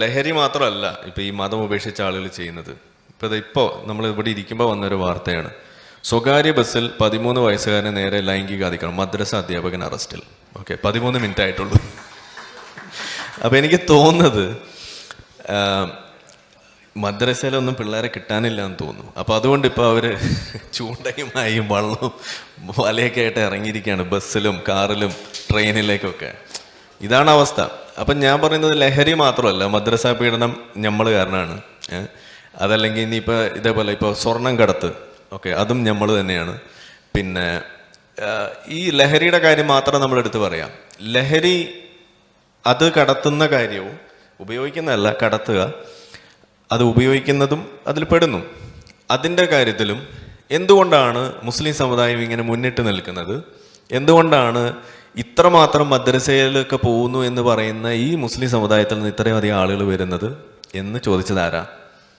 ലഹരി മാത്രമല്ല ഇപ്പൊ ഈ മതം ഉപേക്ഷിച്ച ആളുകൾ ചെയ്യുന്നത്. ഇപ്പൊ ഇപ്പോൾ ഇപ്പോ നമ്മൾ ഇവിടെ ഇരിക്കുമ്പോൾ വന്നൊരു വാർത്തയാണ്. സ്വകാര്യ ബസ്സിൽ പതിമൂന്ന് വയസ്സുകാരനെ നേരെ ലൈംഗിക അതിക്രമം മദ്രസ അധ്യാപകൻ അറസ്റ്റിൽ. ഓക്കെ പതിമൂന്ന് മിനിറ്റ് ആയിട്ടുള്ളൂ അപ്പൊ എനിക്ക് തോന്നുന്നത് മദ്രസയിലൊന്നും പിള്ളേരെ കിട്ടാനില്ല എന്ന് തോന്നുന്നു. അപ്പോൾ അതുകൊണ്ട് ഇപ്പൊ അവർ ചൂണ്ടയുമായി വള്ളവും വലയൊക്കെ ആയിട്ട് ഇറങ്ങിയിരിക്കുകയാണ് ബസ്സിലും കാറിലും ട്രെയിനിലേക്കൊക്കെ. ഇതാണ് അവസ്ഥ. അപ്പൊ ഞാൻ പറയുന്നത് ലഹരി മാത്രമല്ല മദ്രസ പീഡനം നമ്മൾ കാരണമാണ് അതല്ലെങ്കിൽ ഇനിയിപ്പോൾ ഇതേപോലെ ഇപ്പൊ സ്വർണം കടത്ത് ഓക്കെ അതും നമ്മൾ തന്നെയാണ്. പിന്നെ ഈ ലഹരിയുടെ കാര്യം മാത്രം നമ്മൾ എടുത്ത് പറയാം. ലഹരി അത് കടത്തുന്ന കാര്യവും ഉപയോഗിക്കുന്നതല്ല കടത്തുക. അത് ഉപയോഗിക്കുന്നതും അതിൽ പെടുന്നു. അതിന്റെ കാര്യത്തിലും എന്തുകൊണ്ടാണ് മുസ്ലിം സമുദായം ഇങ്ങനെ മുന്നിട്ട് നിൽക്കുന്നത്? എന്തുകൊണ്ടാണ് ഇത്രമാത്രം മദ്രസയിലൊക്കെ പോകുന്നു എന്ന് പറയുന്ന ഈ മുസ്ലിം സമുദായത്തിൽ നിന്ന് ഇത്രയും അധികം ആളുകൾ വരുന്നത് എന്ന് ചോദിച്ചതാരാ